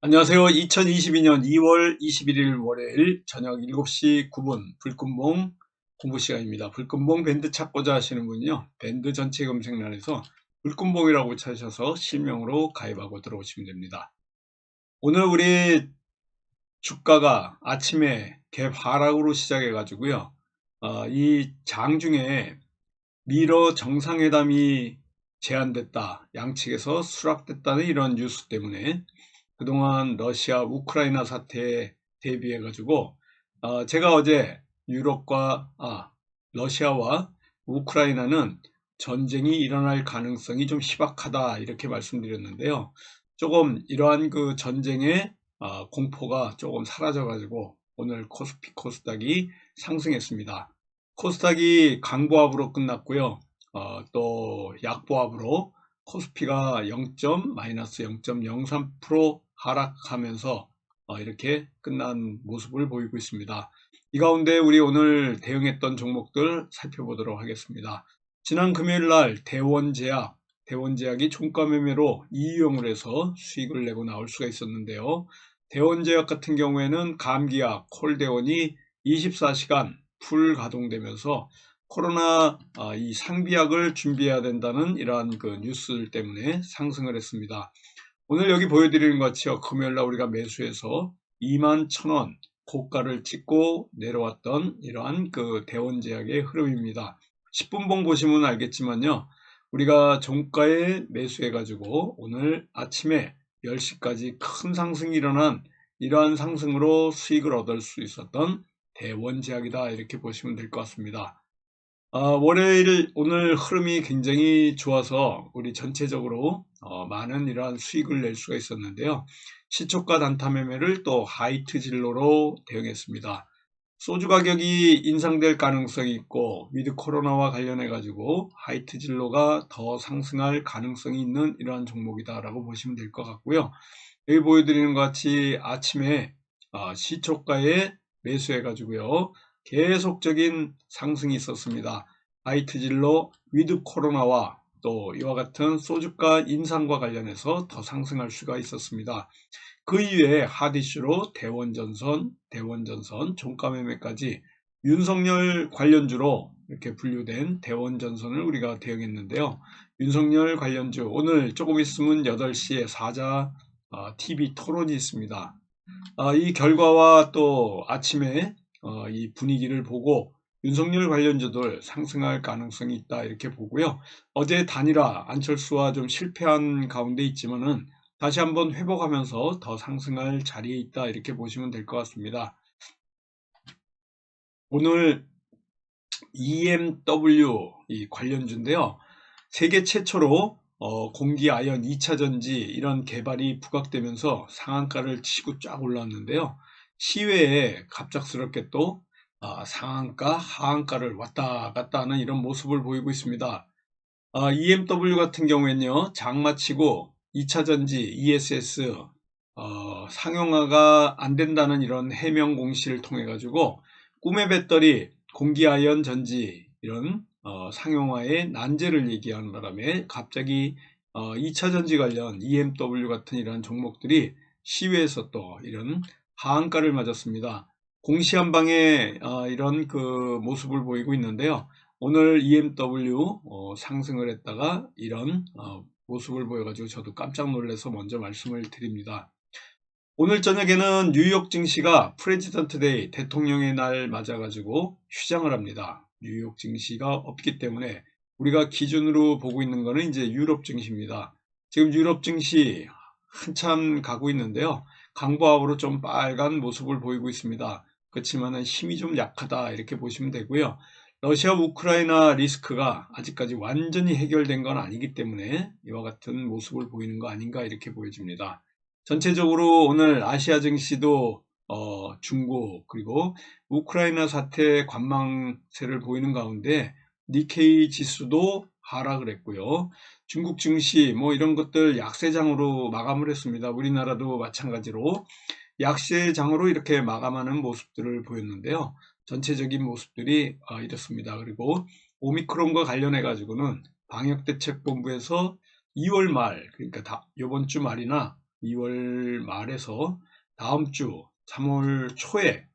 안녕하세요. 2022년 2월 21일 월요일 저녁 7시 9분 불금봉 공부 시간입니다. 불금봉 밴드 찾고자 하시는 분은요. 밴드 전체 검색란에서 불금봉이라고 찾으셔서 실명으로 가입하고 들어오시면 됩니다. 오늘 우리 주가가 아침에 갭 하락으로 시작해 가지고요. 어, 이 장중에 미러 정상회담이 제한됐다. 양측에서 수락됐다는 이런 뉴스 때문에 그동안 러시아 우크라이나 사태에 대비해 가지고 어, 제가 어제 유럽과 아, 러시아와 우크라이나는 전쟁이 일어날 가능성이 좀 희박하다 이렇게 말씀드렸는데요. 조금 이러한 그 전쟁의 어, 공포가 조금 사라져 가지고 오늘 코스피 코스닥이 상승했습니다. 코스닥이 강보합으로 끝났고요. 어, 또 약보합으로 코스피가 0. 마이너스 0.03% 하락하면서 어, 이렇게 끝난 모습을 보이고 있습니다. 이 가운데 우리 오늘 대응했던 종목들 살펴보도록 하겠습니다. 지난 금요일 날 대원제약, 대원제약이 종가 매매로 이유용을 해서 수익을 내고 나올 수가 있었는데요. 대원제약 같은 경우에는 감기약, 콜대원이 24시간 풀 가동되면서 코로나 아, 이 상비약을 준비해야 된다는 이러한 그 뉴스 때문에 상승을 했습니다. 오늘 여기 보여드리는 것 같이요. 금요일날 우리가 매수해서 2만 1천원 고가를 찍고 내려왔던 이러한 그 대원제약의 흐름입니다. 10분봉 보시면 알겠지만요. 우리가 종가에 매수해가지고 오늘 아침에 10시까지 큰 상승이 일어난 이러한 상승으로 수익을 얻을 수 있었던 대원제약이다 이렇게 보시면 될 것 같습니다. 아, 월요일 오늘 흐름이 굉장히 좋아서 우리 전체적으로 어, 많은 이러한 수익을 낼 수가 있었는데요. 시초가 단타 매매를 또 하이트 진로로 대응했습니다. 소주 가격이 인상될 가능성이 있고 위드 코로나와 관련해 가지고 하이트 진로가 더 상승할 가능성이 있는 이러한 종목이다라고 보시면 될 것 같고요. 여기 보여드리는 것 같이 아침에 어, 시초가에 매수해 가지고요. 계속적인 상승이 있었습니다. 하이트질로 위드 코로나와 또 이와 같은 소주가 인상과 관련해서 더 상승할 수가 있었습니다. 그 이외에 하디슈로 대원전선, 대원전선, 종가매매까지 윤석열 관련주로 이렇게 분류된 대원전선을 우리가 대응했는데요. 윤석열 관련주 오늘 조금 있으면 8시에 사자 TV 어, 토론이 있습니다. 아, 이 결과와 또 아침에 어, 이 분위기를 보고 윤석열 관련주들 상승할 가능성이 있다 이렇게 보고요. 어제 단일화 안철수와 좀 실패한 가운데 있지만은 다시 한번 회복하면서 더 상승할 자리에 있다 이렇게 보시면 될 것 같습니다. 오늘 EMW 이 관련주인데요. 세계 최초로 어, 공기 아연 2차 전지 이런 개발이 부각되면서 상한가를 치고 쫙 올랐는데요. 시외에 갑작스럽게 또 아, 상한가, 하한가를 왔다 갔다 하는 이런 모습을 보이고 있습니다. 아, EMW 같은 경우에는요, 장마치고 2차전지, ESS, 어, 상용화가 안 된다는 이런 해명 공시를 통해 가지고 꿈의 배터리, 공기아연 전지 이런 어, 상용화의 난제를 얘기하는 바람에 갑자기 어, 2차전지 관련 EMW 같은 이런 종목들이 시외에서 또 이런 하한가를 맞았습니다. 공시한방에 어, 이런 그 모습을 보이고 있는데요. 오늘 EMW 어, 상승을 했다가 이런 어, 모습을 보여가지고 저도 깜짝 놀라서 먼저 말씀을 드립니다. 오늘 저녁에는 뉴욕 증시가 프레지던트 데이 대통령의 날 맞아가지고 휴장을 합니다. 뉴욕 증시가 없기 때문에 우리가 기준으로 보고 있는 거는 이제 유럽 증시입니다. 지금 유럽 증시 한참 가고 있는데요. 강보합으로 좀 빨간 모습을 보이고 있습니다. 그렇지만 힘이 좀 약하다 이렇게 보시면 되고요. 러시아 우크라이나 리스크가 아직까지 완전히 해결된 건 아니기 때문에 이와 같은 모습을 보이는 거 아닌가 이렇게 보여집니다. 전체적으로 오늘 아시아 증시도 어, 중국 그리고 우크라이나 사태 관망세를 보이는 가운데 니케이 지수도 하락을 했고요. 중국 증시 뭐 이런 것들 약세장으로 마감을 했습니다. 우리나라도 마찬가지로 약세장으로 이렇게 마감하는 모습들을 보였는데요. 전체적인 모습들이 어, 이렇습니다. 그리고 오미크론과 관련해 가지고는 방역대책본부에서 2월 말 그러니까 다 이번 주 말이나 2월 말에서 다음 주 3월 초에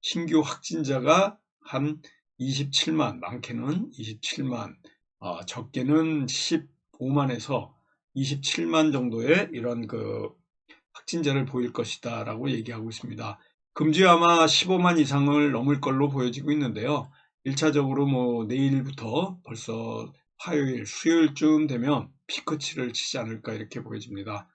신규 확진자가 한 27만, 많게는 27만, 어, 적게는 15만에서 27만 정도의 이런 그 확진자를 보일 것이다 라고 얘기하고 있습니다. 금주에 아마 15만 이상을 넘을 걸로 보여지고 있는데요. 1차적으로 뭐 내일부터 벌써 화요일, 수요일쯤 되면 피크치를 치지 않을까 이렇게 보여집니다.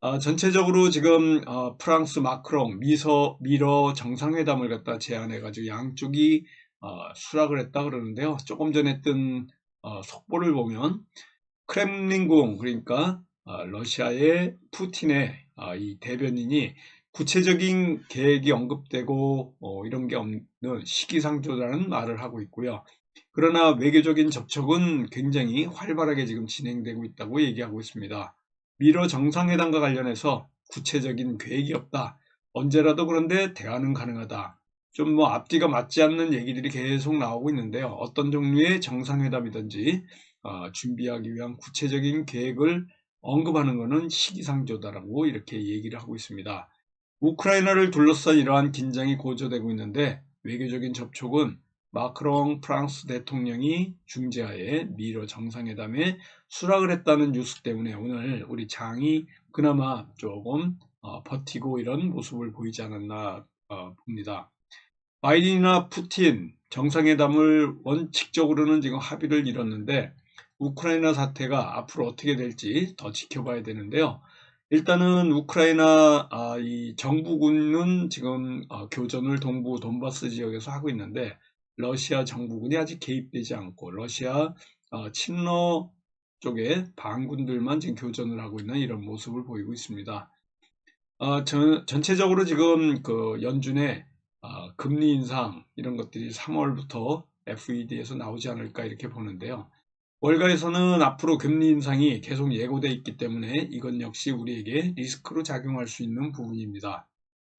어, 전체적으로 지금 어, 프랑스 마크롱 미서 미러 정상회담을 갖다 제안해가지고 양쪽이 어, 수락을 했다 그러는데요. 조금 전에 뜬 어, 속보를 보면 크렘린궁 그러니까 어, 러시아의 푸틴의 어, 이 대변인이 구체적인 계획이 언급되고 이런 게 없는 시기상조라는 말을 하고 있고요. 그러나 외교적인 접촉은 굉장히 활발하게 지금 진행되고 있다고 얘기하고 있습니다. 미러 정상회담과 관련해서 구체적인 계획이 없다. 언제라도 그런데 대화는 가능하다. 좀 뭐 앞뒤가 맞지 않는 얘기들이 계속 나오고 있는데요. 어떤 종류의 정상회담이든지 어, 준비하기 위한 구체적인 계획을 언급하는 것은 시기상조다라고 이렇게 얘기를 하고 있습니다. 우크라이나를 둘러싼 이러한 긴장이 고조되고 있는데 외교적인 접촉은 마크롱 프랑스 대통령이 중재하에 미러 정상회담에 수락을 했다는 뉴스 때문에 오늘 우리 장이 그나마 조금 어, 버티고 이런 모습을 보이지 않았나 어, 봅니다. 바이든이나 푸틴 정상회담을 원칙적으로는 지금 합의를 이뤘는데 우크라이나 사태가 앞으로 어떻게 될지 더 지켜봐야 되는데요. 일단은 우크라이나 아, 이 정부군은 지금 어, 교전을 동부 돈바스 지역에서 하고 있는데 러시아 정부군이 아직 개입되지 않고 러시아 어, 친러 쪽에 반군들만 지금 교전을 하고 있는 이런 모습을 보이고 있습니다. 어, 전, 전체적으로 지금 그 연준의 어, 금리 인상 이런 것들이 3월부터 FED에서 나오지 않을까 이렇게 보는데요. 월가에서는 앞으로 금리 인상이 계속 예고돼 있기 때문에 이건 역시 우리에게 리스크로 작용할 수 있는 부분입니다.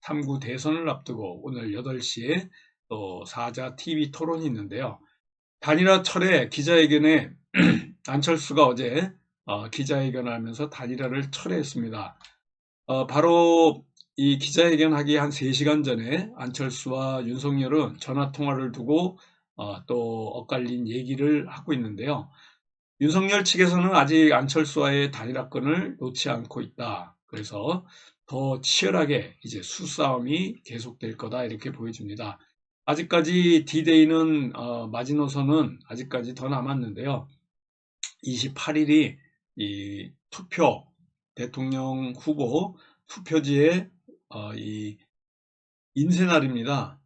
3구 대선을 앞두고 오늘 8시에 또 사자 TV 토론이 있는데요. 단일화 철회 기자회견에 안철수가 어제 어, 기자회견을 하면서 단일화를 철회했습니다. 어, 바로 이 기자회견 하기 한 3시간 전에 안철수와 윤석열은 전화 통화를 두고 어, 또 엇갈린 얘기를 하고 있는데요. 윤석열 측에서는 아직 안철수와의 단일화권을 놓지 않고 있다. 그래서 더 치열하게 이제 수싸움이 계속될 거다 이렇게 보여집니다. 아직까지 D-Day는 어, 마지노선은 아직까지 더 남았는데요. 28일이 이 투표 대통령 후보 투표지의 어, 이 인쇄날입니다.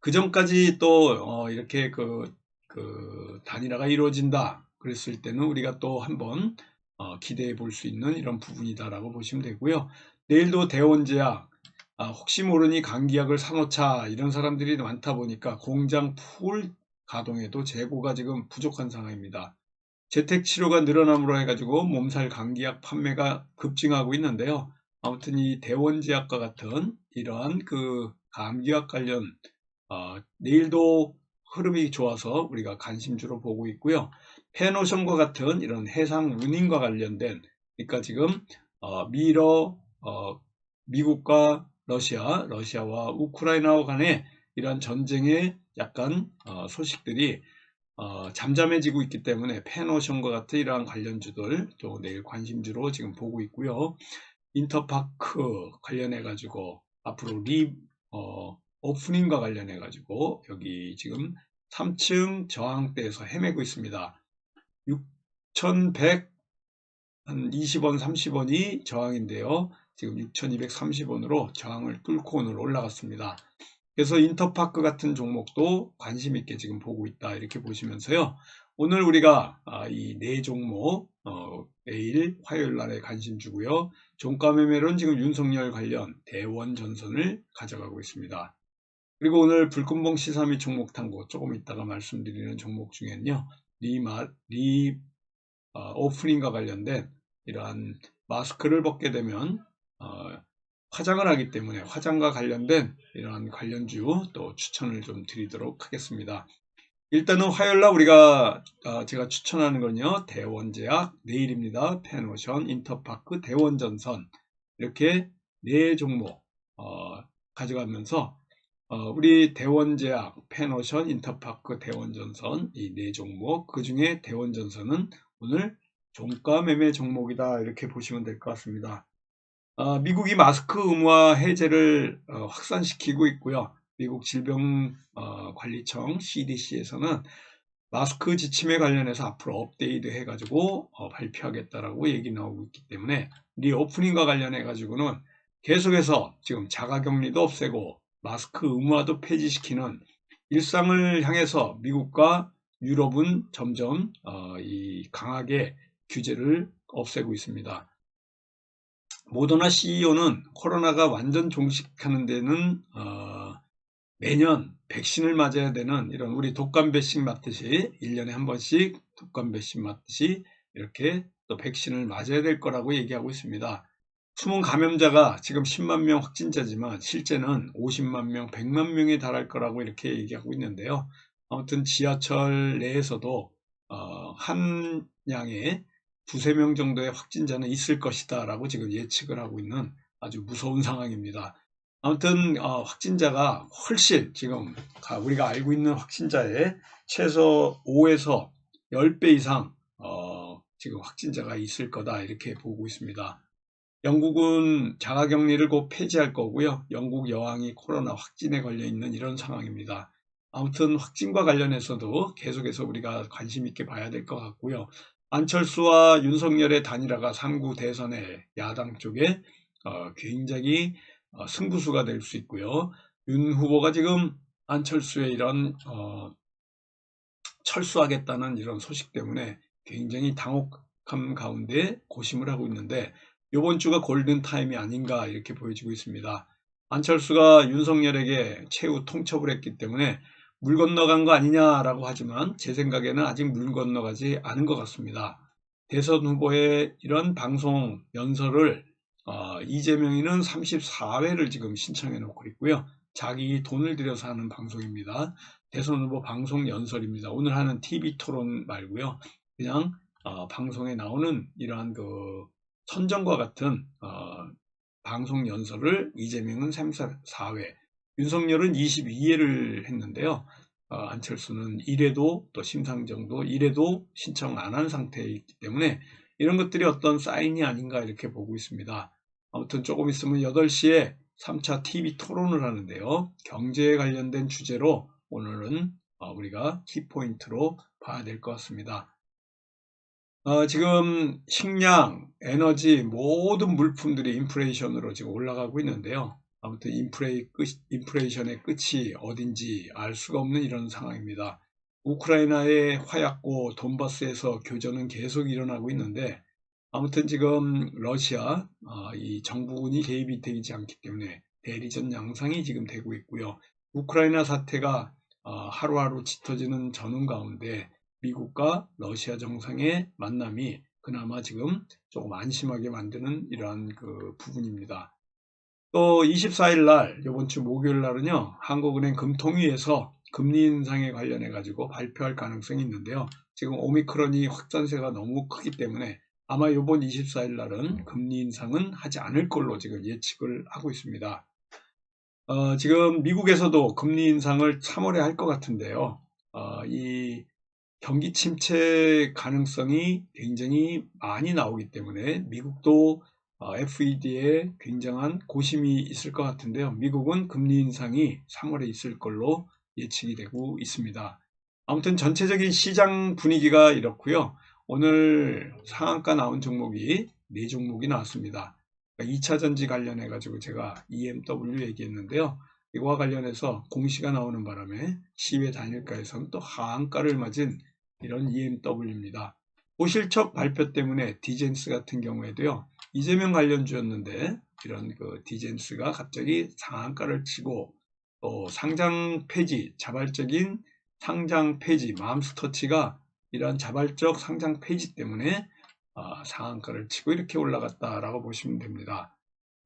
그 전까지 또 어, 이렇게 그, 그 단일화가 이루어진다 그랬을 때는 우리가 또 한번 어, 기대해 볼 수 있는 이런 부분이다라고 보시면 되고요. 내일도 대원제약 아, 혹시 모르니 감기약을 사놓자 이런 사람들이 많다 보니까 공장 풀 가동에도 재고가 지금 부족한 상황입니다. 재택치료가 늘어남으로 해가지고 몸살 감기약 판매가 급증하고 있는데요. 아무튼 이 대원제약과 같은 이러한 그 감기약 관련 어, 내일도 흐름이 좋아서 우리가 관심주로 보고 있고요. 페노션과 같은 이런 해상 운임과 관련된 그러니까 지금 어, 미러 어, 미국과 러시아, 러시아와 우크라이나와 간의 이러한 전쟁의 약간 어, 소식들이 어, 잠잠해지고 있기 때문에 펜오션과 같은 이러한 관련주들 또 내일 관심주로 지금 보고 있고요. 인터파크 관련해 가지고 앞으로 리 어, 오프닝과 관련해 가지고 여기 지금 3층 저항대에서 헤매고 있습니다. 6,100 한 20원, 30원이 저항인데요. 지금 6,230원으로 저항을 뚫고 오늘 올라갔습니다. 그래서 인터파크 같은 종목도 관심 있게 지금 보고 있다 이렇게 보시면서요. 오늘 우리가 아, 이네 종목 어, 내일 화요일 날에 관심 주고요. 종가 매매론 지금 윤석열 관련 대원 전선을 가져가고 있습니다. 그리고 오늘 불금봉 시사 및 종목 탐구 조금 이따가 말씀드리는 종목 중에는요. 리마, 리 어, 오프닝과 관련된 이러한 마스크를 벗게 되면 어, 화장을 하기 때문에 화장과 관련된 이러한 관련주 또 추천을 좀 드리도록 하겠습니다. 일단은 화요일날 우리가 어, 제가 추천하는 건요 대원제약 내일입니다. 펜오션 인터파크 대원전선 이렇게 네 종목 어, 가져가면서 어, 우리 대원제약, 페노션, 인터파크, 대원전선 이 네 종목 그 중에 대원전선은 오늘 종가 매매 종목이다 이렇게 보시면 될 것 같습니다. 어, 미국이 마스크 의무화 해제를 어, 확산시키고 있고요. 미국 질병관리청 CDC에서는 마스크 지침에 관련해서 앞으로 업데이트 해가지고 어, 발표하겠다라고 얘기 나오고 있기 때문에 리오프닝과 관련해 가지고는 계속해서 지금 자가격리도 없애고 마스크 의무화도 폐지시키는 일상을 향해서 미국과 유럽은 점점 어, 이 강하게 규제를 없애고 있습니다. 모더나 CEO는 코로나가 완전 종식하는 데는 어, 매년 백신을 맞아야 되는 이런 우리 독감 백신 맞듯이 1년에 한 번씩 독감 백신 맞듯이 이렇게 또 백신을 맞아야 될 거라고 얘기하고 있습니다. 숨은 감염자가 지금 10만 명 확진자지만 실제는 50만 명, 100만 명에 달할 거라고 이렇게 얘기하고 있는데요. 아무튼 지하철 내에서도 어, 한 양의 두세 명 정도의 확진자는 있을 것이다 라고 지금 예측을 하고 있는 아주 무서운 상황입니다. 아무튼 어, 확진자가 훨씬 지금 우리가 알고 있는 확진자의 최소 5에서 10배 이상 어, 지금 확진자가 있을 거다 이렇게 보고 있습니다. 영국은 자가격리를 곧 폐지할 거고요. 영국 여왕이 코로나 확진에 걸려 있는 이런 상황입니다. 아무튼 확진과 관련해서도 계속해서 우리가 관심 있게 봐야 될 것 같고요. 안철수와 윤석열의 단일화가 상구 대선에 야당 쪽에 어, 굉장히 어, 승부수가 될 수 있고요. 윤 후보가 지금 안철수의 이런 어, 철수하겠다는 이런 소식 때문에 굉장히 당혹함 가운데 고심을 하고 있는데 이번 주가 골든 타임이 아닌가 이렇게 보여지고 있습니다. 안철수가 윤석열에게 최후 통첩을 했기 때문에 물 건너간 거 아니냐라고 하지만 제 생각에는 아직 물 건너가지 않은 것 같습니다. 대선 후보의 이런 방송 연설을 어, 이재명이는 34회를 지금 신청해 놓고 있고요. 자기 돈을 들여서 하는 방송입니다. 대선 후보 방송 연설입니다. 오늘 하는 TV 토론 말고요. 그냥 어, 방송에 나오는 이러한 그 선정과 같은 어, 방송 연설을 이재명은 34회, 윤석열은 22회를 했는데요. 어, 안철수는 1회도 또 심상정도 1회도 신청 안 한 상태에 있기 때문에 이런 것들이 어떤 사인이 아닌가 이렇게 보고 있습니다. 아무튼 조금 있으면 8시에 3차 TV 토론을 하는데요. 경제에 관련된 주제로 오늘은 어, 우리가 키포인트로 봐야 될 것 같습니다. 어, 지금 식량, 에너지 모든 물품들이 인플레이션으로 지금 올라가고 있는데요. 아무튼 인플레이 끝, 인플레이션의 끝이 어딘지 알 수가 없는 이런 상황입니다. 우크라이나의 화약고 돈바스에서 교전은 계속 일어나고 있는데 아무튼 지금 러시아 어, 이 정부군이 개입이 되지 않기 때문에 대리전 양상이 지금 되고 있고요. 우크라이나 사태가 어, 하루하루 짙어지는 전후 가운데 미국과 러시아 정상의 만남이 그나마 지금 조금 안심하게 만드는 이러한 그 부분입니다. 또 24일 날 이번 주 목요일 날은요 한국은행 금통위에서 금리 인상에 관련해 가지고 발표할 가능성이 있는데요. 지금 오미크론이 확산세가 너무 크기 때문에 아마 이번 24일 날은 금리 인상은 하지 않을 걸로 지금 예측을 하고 있습니다. 어, 지금 미국에서도 금리 인상을 3월에 할 것 같은데요. 어, 이 경기 침체 가능성이 굉장히 많이 나오기 때문에 미국도 어, FED에 굉장한 고심이 있을 것 같은데요. 미국은 금리 인상이 3월에 있을 걸로 예측이 되고 있습니다. 아무튼 전체적인 시장 분위기가 이렇고요. 오늘 상한가 나온 종목이 네 종목이 나왔습니다. 2차 그러니까 전지 관련해 가지고 제가 EMW 얘기했는데요. 이거와 관련해서 공시가 나오는 바람에 시외 단일가에서는 또 하한가를 맞은 이런 EMW입니다. 고실적 발표 때문에 디젠스 같은 경우에도요. 이재명 관련주였는데 이런 그 디젠스가 갑자기 상한가를 치고 또 상장 폐지, 자발적인 상장 폐지, 맘스터치가 이러한 자발적 상장 폐지 때문에 어, 상한가를 치고 이렇게 올라갔다라고 보시면 됩니다.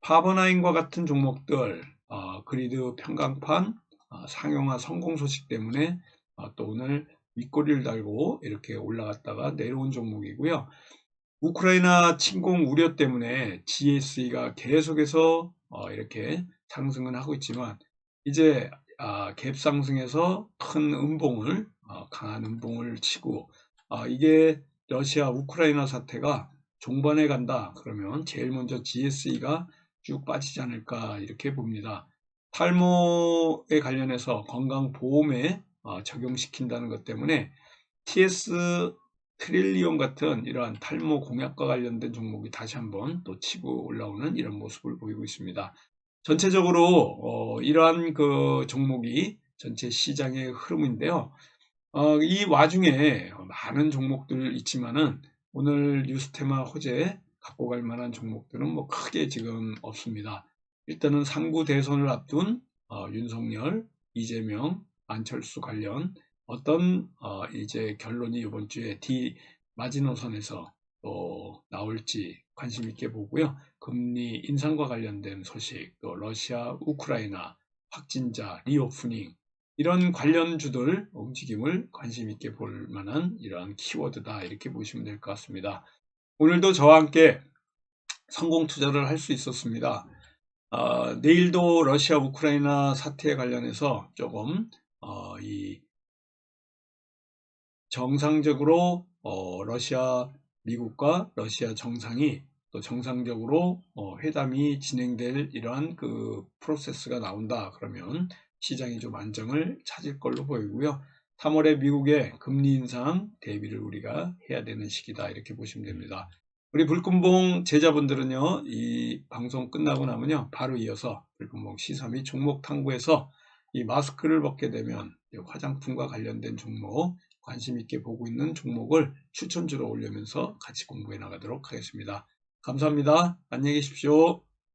파버나인과 같은 종목들 어, 그리드 평강판 어, 상용화 성공 소식 때문에 어, 또 오늘 윗꼬리를 달고 이렇게 올라갔다가 내려온 종목이고요. 우크라이나 침공 우려 때문에 GSE가 계속해서 어, 이렇게 상승은 하고 있지만 이제 아, 갭 상승에서 큰 음봉을 어, 강한 음봉을 치고 아, 이게 러시아 우크라이나 사태가 종반에 간다 그러면 제일 먼저 GSE가 쭉 빠지지 않을까 이렇게 봅니다. 탈모에 관련해서 건강보험에 어, 적용시킨다는 것 때문에 TS 트릴리온 같은 이러한 탈모 공약과 관련된 종목이 다시 한번 또 치고 올라오는 이런 모습을 보이고 있습니다. 전체적으로 어, 이러한 그 종목이 전체 시장의 흐름인데요. 어, 이 와중에 많은 종목들 있지만은 오늘 뉴스테마 호재 갖고 갈 만한 종목들은 뭐 크게 지금 없습니다. 일단은 상부 대선을 앞둔 어, 윤석열, 이재명, 안철수 관련 어떤 어, 이제 결론이 이번 주에 D 마지노선에서 또 나올지 관심 있게 보고요. 금리 인상과 관련된 소식, 또 러시아, 우크라이나 확진자 리오프닝 이런 관련주들 움직임을 관심 있게 볼 만한 이러한 키워드다 이렇게 보시면 될 것 같습니다. 오늘도 저와 함께 성공 투자를 할 수 있었습니다. 어, 내일도 러시아 우크라이나 사태에 관련해서 조금 어, 이 정상적으로 어, 러시아 미국과 러시아 정상이 또 정상적으로 어, 회담이 진행될 이러한 그 프로세스가 나온다 그러면 시장이 좀 안정을 찾을 걸로 보이고요. 3월에 미국의 금리 인상 대비를 우리가 해야 되는 시기다 이렇게 보시면 됩니다. 우리 불금봉 제자분들은요, 이 방송 끝나고 나면요, 바로 이어서 불금봉 시사 및 종목 탐구에서 이 마스크를 벗게 되면 화장품과 관련된 종목, 관심 있게 보고 있는 종목을 추천주로 올리면서 같이 공부해 나가도록 하겠습니다. 감사합니다. 안녕히 계십시오.